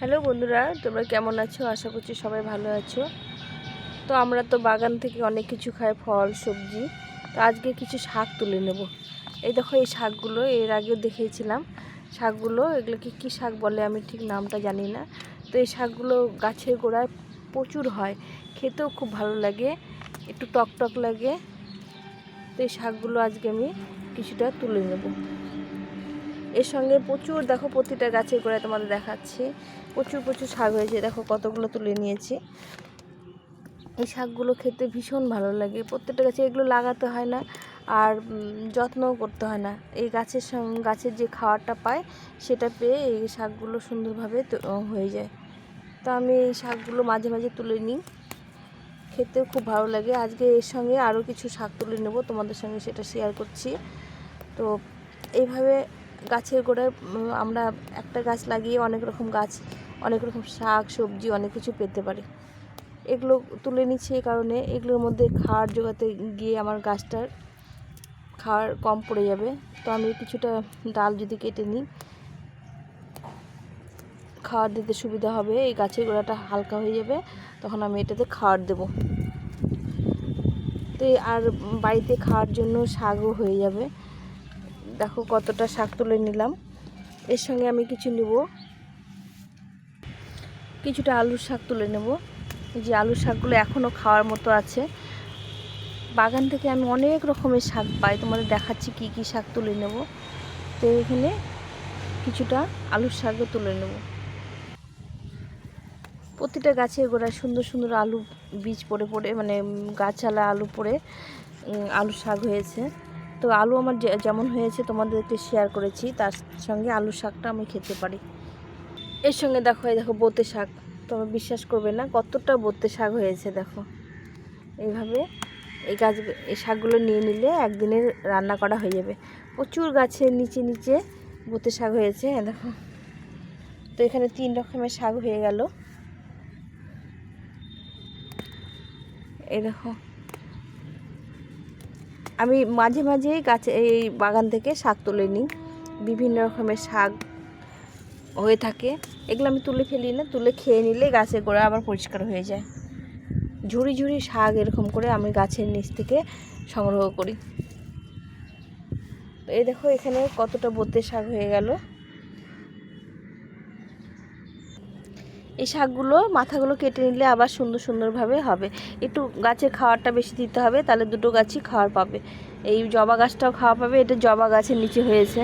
Hello বন্ধুরা, তোমরা কেমন আছো? আশা করছি সবাই ভালো আছো। তো আমরা তো বাগান থেকে অনেক কিছু খাই, ফল, সবজি। তো আজকে কিছু শাক তুলে নেব। এই দেখো, এই শাকগুলো এর আগেও দেখিয়েছিলাম। শাকগুলো, এগুলোকে কী শাক বলে আমি ঠিক নামটা জানি না। তো এই শাকগুলো গাছের গোড়ায় প্রচুর হয়। খেতেও খুব ভালো লাগে, একটু টক টক লাগে। তো এই শাকগুলো আজকে আমি কিছুটা তুলে নেব। এর সঙ্গে প্রচুর, দেখো প্রতিটা গাছের গোড়ায় তোমাদের দেখাচ্ছি। প্রচুর প্রচুর শাক হয়েছে, দেখো কতগুলো তুলে নিয়েছি। এই শাকগুলো খেতে ভীষণ ভালো লাগে। প্রত্যেকটা গাছে এগুলো লাগাতে হয় না আর যত্নও করতে হয় না। এই গাছের গাছের যে খাওয়ারটা পায়, সেটা পেয়ে এই শাকগুলো সুন্দরভাবে হয়ে যায়। তো আমি এই শাকগুলো মাঝে মাঝে তুলে নিই। খেতেও খুব ভালো লাগে। আজকে এর সঙ্গে আরও কিছু শাক তুলে নেব, তোমাদের সঙ্গে সেটা শেয়ার করছি। তো, এইভাবে গাছের গোড়ায় আমরা একটা গাছ লাগিয়ে অনেক রকম গাছ, অনেক রকম শাক, সবজি, অনেক কিছু পেতে পারি। এগুলো তুলে নিচ্ছি এই কারণে। এগুলোর মধ্যে খাওয়ার জোগাতে গিয়ে আমার গাছটার খাওয়ার কম পড়ে যাবে। তো আমি কিছুটা ডাল যদি কেটে নিই, খাওয়ার দিতে সুবিধা হবে। এই গাছের গোড়াটা হালকা হয়ে যাবে, তখন আমি এটাতে খাওয়ার দেবো। তো আর বাড়িতে খাওয়ার জন্য শাকও হয়ে যাবে। দেখো কতটা শাক তুলে নিলাম। এর সঙ্গে আমি কিছু নেব। কিছুটা আলুর শাক তুলে নেব। যে আলুর শাকগুলো এখনও খাওয়ার মতো আছে। বাগান থেকে আমি অনেক রকমের শাক পাই। তোমাদের দেখাচ্ছি কি কি শাক তুলে নেব। তো এখানে কিছুটা আলুর শাকও তুলে নেব। প্রতিটা গাছের গোড়ায় সুন্দর সুন্দর আলু বীজ পড়ে পড়ে মানে গাছালা আলু পড়ে আলু শাক হয়েছে। তো আলু আমার যেমন হয়েছে তোমাদেরকে শেয়ার করেছি, তার সঙ্গে আলু শাকটা আমি খেতে পারি। এর সঙ্গে দেখো, এই দেখো বোতে শাক। তোমরা বিশ্বাস করবে না, কতটা বোতে শাক হয়েছে, দেখো। এইভাবে এই গাছ, এই শাকগুলো নিয়ে নিলে একদিনের রান্না করা হয়ে যাবে। প্রচুর গাছের নিচে নিচে বোতে শাক হয়েছে এই দেখো। তো এখানে তিন রকমের শাক হয়ে গেল। এই দেখো। আমি মাঝে মাঝে গাছে এই বাগান থেকে শাক তুলে নিই। বিভিন্ন রকমের শাক হয়ে থাকে। এগুলো আমি তুলে ফেলি না, তুলে খেয়ে নিলে গাছে গোড়া আবার পরিষ্কার হয়ে যায়। ঝুড়ি ঝুড়ি শাক এরকম করে আমি গাছের নিচ থেকে সংগ্রহ করি। এই দেখো এখানে কতটা বোতে শাক হয়ে গেল। এই শাকগুলো মাথাগুলো কেটে নিলে আবার সুন্দর সুন্দরভাবে হবে। একটু গাছের খাওয়ারটা বেশি দিতে হবে, তাহলে দুটো গাছই খাওয়ার পাবে। এই জবা গাছটাও খাওয়া পাবে, এটা জবা গাছের নিচে হয়েছে।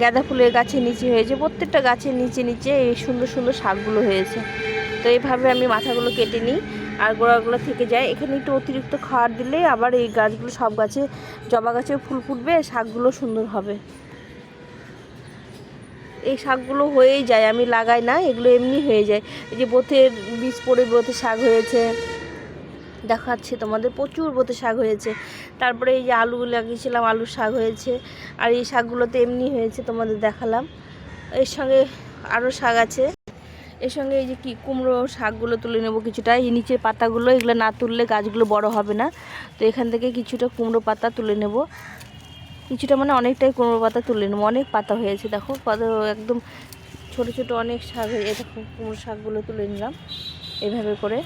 গাঁদা ফুলের গাছের নিচে হয়েছে, প্রত্যেকটা গাছের নিচে নিচে এই সুন্দর সুন্দর শাকগুলো হয়েছে। তো এইভাবে আমি মাথাগুলো কেটে নিই, আর গোড়াগুলো থেকে যায়। এখানে একটু অতিরিক্ত খাওয়ার দিলে আবার এই গাছগুলো সব গাছে, জবা গাছে ফুল ফুটবে, শাকগুলো সুন্দর হবে। এই শাকগুলো হয়েই যায়, আমি লাগাই না, এগুলো এমনি হয়ে যায়। এই যে বোথের বীজ পড়ে বোথে শাক হয়েছে। দেখাচ্ছি তোমাদের, প্রচুর বোতে শাক হয়েছে। তারপরে এই যে আলু লাগিয়েছিলাম, আলুর শাক হয়েছে। আর এই শাকগুলোতে এমনি হয়েছে, তোমাদের দেখালাম। এর সঙ্গে আরও শাক আছে। এর সঙ্গে এই যে কি কুমড়ো শাকগুলো তুলে নেব কিছুটা। এই নিচের পাতাগুলো, এগুলো না তুললে গাছগুলো বড় হবে না। তো এখান থেকে কিছুটা কুমড়ো পাতা তুলে নেব। কিছুটা মানে অনেকটাই কুমড়ো পাতা তুলে নেব। অনেক পাতা হয়েছে, দেখো, পাতা একদম ছোট ছোট অনেক শাক হয়ে দেখো, কুমড়ো শাকগুলো তুলে নিলাম এভাবে করে।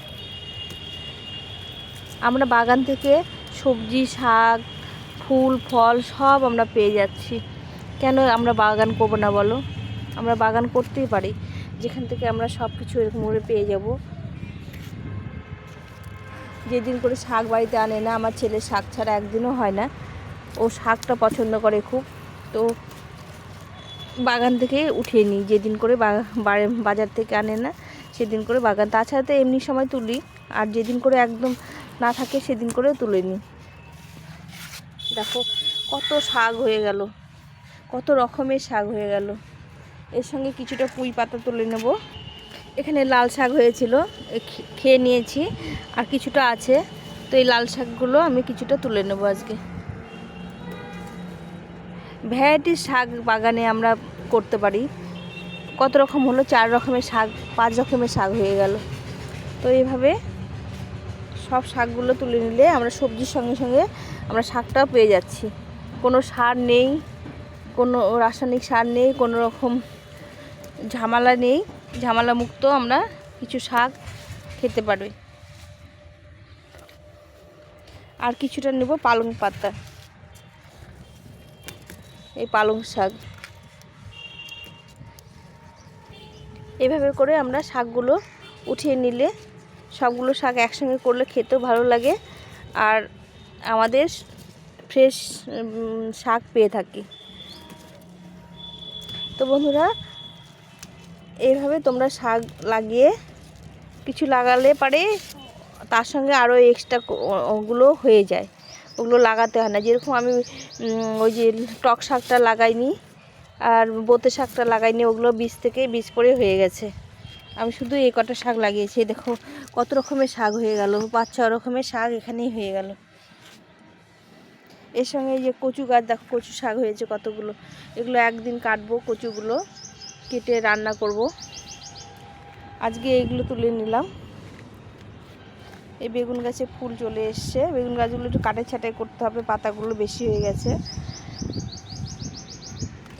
আমরা বাগান থেকে সবজি, শাক, ফুল, ফল সব আমরা পেয়ে যাচ্ছি। কেন আমরা বাগান করব না বলো? আমরা বাগান করতেই পারি। যেখান থেকে আমরা সব কিছু এরকম করে পেয়ে যাব। যেদিন করে শাক বাড়িতে আনে না, আমার ছেলে শাক ছাড়া একদিনও হয় না। ও শাকটা পছন্দ করে খুব। তো বাগান থেকে উঠিয়ে নিই। যেদিন করে বাজার থেকে আনে না, সেদিন করে বাগান। তাছাড়া তো এমনি সময় তুলি। আর যেদিন করে একদম না থাকে, সেদিন করে তুলে নিই। দেখো, কত শাক হয়ে গেল। কত রকমের শাক হয়ে গেল। এর সঙ্গে কিছুটা পুঁই পাতা তুলে নেব। এখানে লাল শাক হয়েছিল। খেয়ে নিয়েছি। আর কিছুটা আছে। তো এই লাল শাকগুলো আমি কিছুটা তুলে নেব আজকে। ভ্যারাইটির শাক বাগানে আমরা করতে পারি। কত রকম হলো? চার রকমের শাক, পাঁচ রকমের শাক হয়ে গেল। তো এইভাবে সব শাকগুলো তুলে নিলে আমরা সবজির সঙ্গে সঙ্গে আমরা শাকটাও পেয়ে যাচ্ছি। কোনো সার নেই, কোনো রাসায়নিক সার নেই, কোনো রকম ঝামেলা নেই। ঝামেলা মুক্ত আমরা কিছু শাক খেতে পারবে। আর কিছুটা নেব পালং পাতা। এই পালং শাক। এভাবে করে আমরা শাকগুলো উঠিয়ে নিলে সবগুলো শাক একসঙ্গে করলে খেতেও ভালো লাগে আর আমাদের ফ্রেশ শাক পেয়ে থাকি। তো বন্ধুরা এইভাবে তোমরা শাক লাগিয়ে কিছু লাগালে পারে তার সঙ্গে আরও এক্সট্রা ওগুলো হয়ে যায়। ওগুলো লাগাতে হয় না। যেরকম আমি ওই যে টক শাকটা লাগাইনি আর বোতে শাকটা লাগাইনি, ওগুলো বীজ থেকে বীজ পড়ে হয়ে গেছে। আমি শুধু এই কটা শাক লাগিয়েছি। দেখো কত রকমের শাক হয়ে গেল। পাঁচ, ছ রকমের শাক এখানেই হয়ে গেল। এর সঙ্গে এই যে কচু গাছ, দেখো কচু শাক হয়েছে কতগুলো। এগুলো একদিন কাটবো কচুগুলো, কেটে রান্না করব। আজকে এইগুলো তুলে নিলাম। এই বেগুন গাছে ফুল চলে এসছে। বেগুন গাছগুলো একটু কাটে ছাটাই করতে হবে, পাতাগুলো বেশি হয়ে গেছে।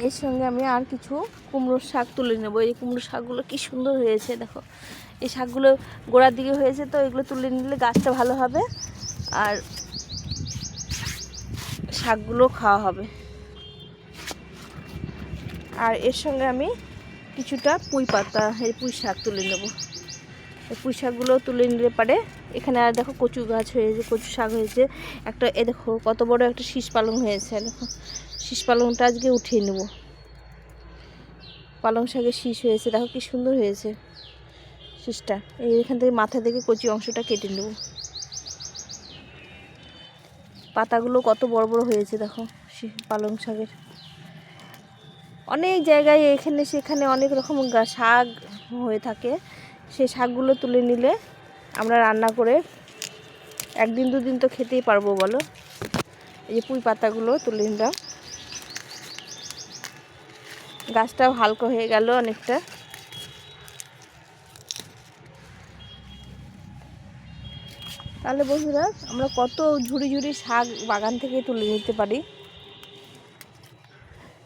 এর সঙ্গে আমি আর কিছু কুমড়োর শাক তুলে নেব। এই কুমড়ো শাকগুলো কি সুন্দর হয়েছে, দেখো। এই শাকগুলো গোড়ার দিকে হয়েছে তো, এগুলো তুলে নিলে গাছটা ভালো হবে আর শাকগুলো খাওয়া হবে। আর এর সঙ্গে আমি কিছুটা পুঁই পাতা, এই পুঁই শাক তুলে নেব। এই পুঁই শাকগুলো তুলে নিলে পারে এখানে আর দেখো কচু গাছ হয়েছে, কচু শাক হয়েছে। একটা, এ দেখো, কত বড় একটা শীষ পালং হয়েছে দেখো। শীষ পালংটা আজকে উঠিয়ে নেব। পালং শাকের শীষ হয়েছে, দেখো কি সুন্দর হয়েছে শীষটা। এখান থেকে মাথা থেকে কচি অংশটা কেটে নেব। পাতাগুলো কত বড় বড় হয়েছে, দেখো পালং শাকের। অনেক জায়গায় এখানে, সেখানে অনেক রকম শাক হয়ে থাকে। সেই শাকগুলো তুলে নিলে আমরা রান্না করে একদিন, দুদিন তো খেতেই পারব, বলো? এই যে পুঁই পাতাগুলো তুলে নিলাম। গাছটাও হালকা হয়ে গেল অনেকটা। তাহলে বন্ধুরা, আমরা কত ঝুড়ি ঝুড়ি শাক বাগান থেকে তুলে নিতে পারি।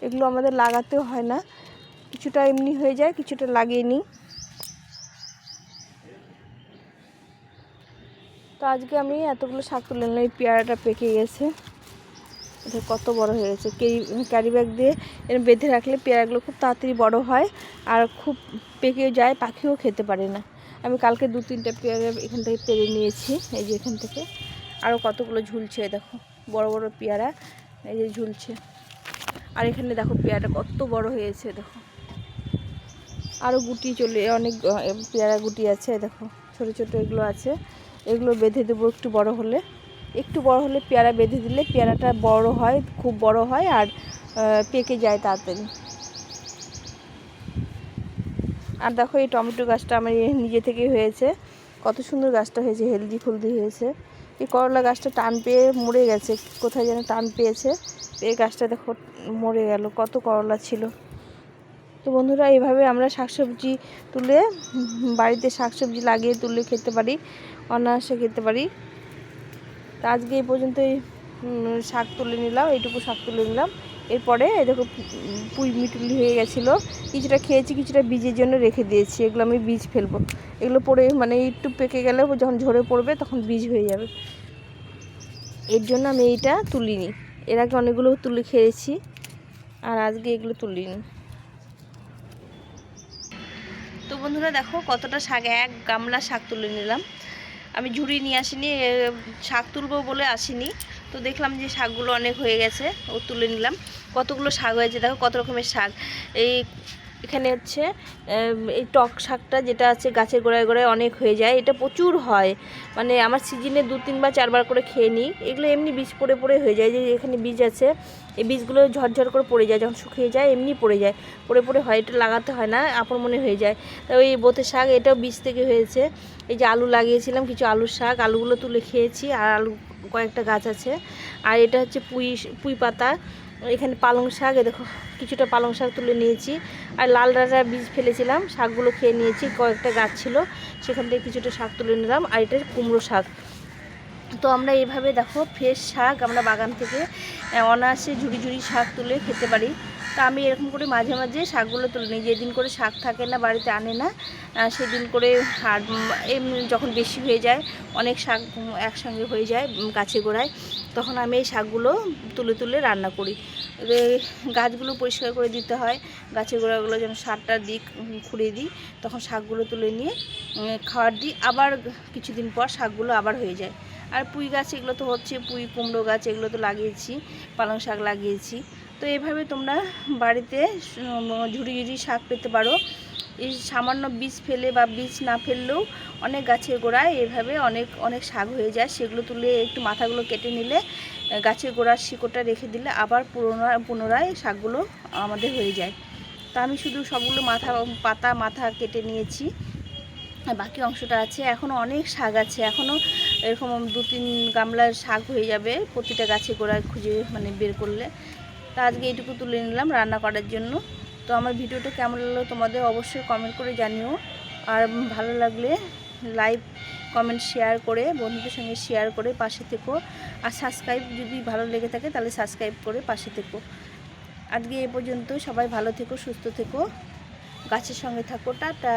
এগুলো আমাদের লাগাতেও হয় না। কিছুটা এমনি হয়ে যায়, কিছুটা লাগিয়ে নিই। তো আজকে আমি এতগুলো শাক তুলে নিলাম, এই পেয়ারাটা পেকে গেছে। এটা কত বড় হয়ে হয়েছে ক্যারি ব্যাগ দিয়ে এর বেঁধে রাখলে পেয়ারাগুলো খুব তাড়াতাড়ি বড় হয় আর খুব পেকে যায়, পাখিও খেতে পারে না। আমি কালকে দু তিনটে পেয়ারা এখান থেকে পেরে নিয়েছি, এই যে এখান থেকে। আরও কতগুলো ঝুলছে দেখো, বড় বড় পেয়ারা, এই যে ঝুলছে। আর এখানে দেখো পেয়ারাটা কত বড় হয়েছে দেখো। আরও গুটি চলে, অনেক পেয়ারা গুটি আছে দেখো, ছোট ছোট এগুলো আছে। এগুলো বেঁধে দেবো একটু বড় হলে। একটু বড় হলে পেয়ারা বেঁধে দিলে পেয়ারাটা বড় হয়, খুব বড় হয় আর পেকে যায় তাড়াতাড়ি। আর দেখো এই টমেটো গাছটা আমার নিজে থেকেই হয়েছে। কত সুন্দর গাছটা হয়েছে, হেলদি ফুলদি হয়েছে। এই করলা গাছটা টান পেয়ে মরে গেছে, কোথায় যেন টান পেয়েছে। এই গাছটা দেখো মরে গেল, কত করলা ছিল। তো বন্ধুরা, এইভাবে আমরা শাকসবজি তুলে, বাড়িতে শাকসবজি লাগিয়ে তুলে খেতে পারি। অনায়াসে খেতে পারি। তো আজকে এই পর্যন্তই শাক তুলে নিলাম, এইটুকু শাক তুলে নিলাম। এরপরে দেখো পুঁই মিটুলি হয়ে গেছিল। কিছুটা খেয়েছি, কিছুটা বীজের জন্য রেখে দিয়েছি। এগুলো আমি বীজ ফেলব। এগুলো পরে মানে একটু পেকে গেলে যখন ঝরে পড়বে তখন বীজ হয়ে যাবে। এর জন্য আমি এইটা তুলিনি। এর আগে অনেকগুলো তুলে খেয়েছি। আর আজকে এগুলো তুলিনি। তো বন্ধুরা দেখো কতটা শাক, এক গামলা শাক তুলে নিলাম। আমি ঝুড়ি নিয়ে আসিনি শাক তুলবো বলে আসিনি। তো দেখলাম যে শাকগুলো অনেক হয়ে গেছে, ও তুলে নিলাম। কতগুলো শাক হয়েছে দেখো, কত রকমের শাক। এই এখানে হচ্ছে এই টক শাকটা যেটা আছে গাছের গোড়ায় গোড়ায় অনেক হয়ে যায়, এটা প্রচুর হয়। মানে আমার সিজনে দু তিনবার চারবার করে খেয়ে নিই। এগুলো এমনি বীজ পড়ে পড়ে হয়ে যায়, যে এখানে বীজ আছে, এই বীজগুলো ঝরঝর করে পড়ে যায়, যখন শুকিয়ে যায় এমনি পড়ে যায়। পড়ে পড়ে হয়, এটা লাগাতে হয় না, আপন মনে হয়ে যায়। তা ওই বোতের শাক, এটাও বীজ থেকে হয়েছে। এই যে আলু লাগিয়েছিলাম, কিছু আলুর শাক, আলুগুলো তুলে খেয়েছি, আর আলু কয়েকটা গাছ আছে। আর এটা হচ্ছে পুঁই পুঁই পাতা। এখানে পালং শাক, এ দেখো, কিছুটা পালং শাক তুলে নিয়েছি। আর লাল ডাঁটার বীজ ফেলেছিলাম, শাকগুলো খেয়ে নিয়েছি, কয়েকটা গাছ ছিল, সেখান থেকে কিছুটা শাক তুলে নিলাম, আর এটা কুমড়ো শাক। তো আমরা এইভাবে দেখো, ফ্রেশ শাক আমরা বাগান থেকে অনায়াসে ঝুড়ি ঝুড়ি শাক তুলে খেতে পারি। তা আমি এরকম করে মাঝে মাঝে শাকগুলো তুলে নিই, যেদিন করে শাক থাকে না, বাড়িতে আনে না সেদিন করে আর এমনি যখন বেশি হয়ে যায়, অনেক শাক একসঙ্গে হয়ে যায় গাছে গোড়ায়। তখন আমি এই শাকগুলো তুলে তুলে রান্না করি। গাছগুলো পরিষ্কার করে দিতে হয়। গাছের গোড়াগুলো যেন সারটা দিক খুঁড়ে দিই। তখন শাকগুলো তুলে নিয়ে খাওয়ার দিই। আবার কিছুদিন পর শাকগুলো আবার হয়ে যায়। আর পুঁই গাছ এগুলো তো হচ্ছে, পুঁই, কুমড়ো গাছ এগুলো তো লাগিয়েছি, পালং শাক লাগিয়েছি। তো এভাবে তোমরা বাড়িতে ঝুড়ি ঝুড়ি শাক পেতে পারো। এই সামান্য বীজ ফেলে বা বীজ না ফেললেও অনেক গাছের গোড়ায় এভাবে অনেক অনেক শাক হয়ে যায়। সেগুলো তুলে একটু মাথাগুলো কেটে নিলে গাছের গোড়ার শিকড়টা রেখে দিলে আবার পুনরায় পুনরায় শাকগুলো আমাদের হয়ে যায়। তা আমি শুধু সবগুলো মাথা, পাতা মাথা কেটে নিয়েছি। বাকি অংশটা আছে। এখনও অনেক শাক আছে। এখনও এরকম দু তিন গামলার শাক হয়ে যাবে প্রতিটা গাছে গোড়ায় খুঁজে মানে বের করলে। তা আজকে এইটুকু তুলে নিলাম রান্না করার জন্য। তো আমার ভিডিওটা কেমন লাগল তোমাদের অবশ্যই কমেন্ট করে জানিও। আর ভালো লাগলে লাইভ কমেন্ট শেয়ার করে, বন্ধুদের সঙ্গে শেয়ার করে পাশে থেকো। আর সাবস্ক্রাইব যদি ভালো লেগে থাকে তাহলে সাবস্ক্রাইব করে পাশে থেকো। আজকে এ পর্যন্ত সবাই ভালো থেকো, সুস্থ থেকো। গাছের সঙ্গে থাকো, টাটা।